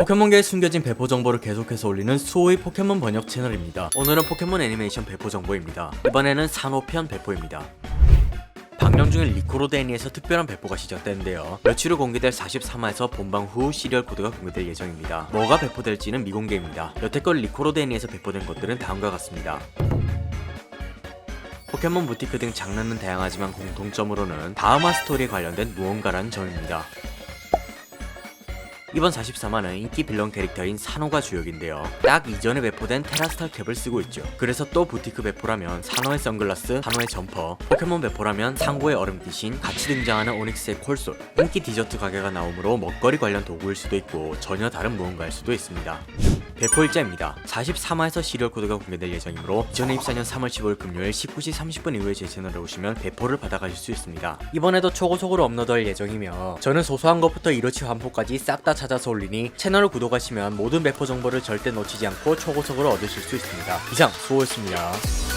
포켓몬계에 숨겨진 배포 정보를 계속해서 올리는 수호의 포켓몬 번역 채널입니다. 오늘은 포켓몬 애니메이션 배포 정보입니다. 이번에는 산호편 배포입니다. 방영 중인 리코로드 애니에서 특별한 배포가 시작되는데요. 며칠 후 공개될 43화에서 본방 후 시리얼 코드가 공개될 예정입니다. 뭐가 배포될지는 미공개입니다. 여태껏 리코로드 애니에서 배포된 것들은 다음과 같습니다. 포켓몬 부티크 등 장르는 다양하지만 공통점으로는 다음화 스토리에 관련된 무언가라는 점입니다. 이번 43화는 인기 빌런 캐릭터인 산호가 주역인데요. 딱 이전에 배포된 테라스탈 캡을 쓰고 있죠. 그래서 또 부티크 배포라면 산호의 선글라스, 산호의 점퍼, 포켓몬 배포라면 상고의 얼음 귀신, 같이 등장하는 오닉스의 콜솔, 인기 디저트 가게가 나오므로 먹거리 관련 도구일 수도 있고 전혀 다른 무언가일 수도 있습니다. 배포 일자입니다. 43화에서 시리얼 코드가 공개될 예정이므로 2024년 3월 15일 금요일 19시 30분 이후에 제 채널에 오시면 배포를 받아가실 수 있습니다. 이번에도 초고속으로 업로드할 예정이며 저는 소소한 것부터 이로치 환포까지 싹 다 찾아서 올리니 채널을 구독하시면 모든 배포 정보를 절대 놓치지 않고 초고속으로 얻으실 수 있습니다. 이상 수호였습니다.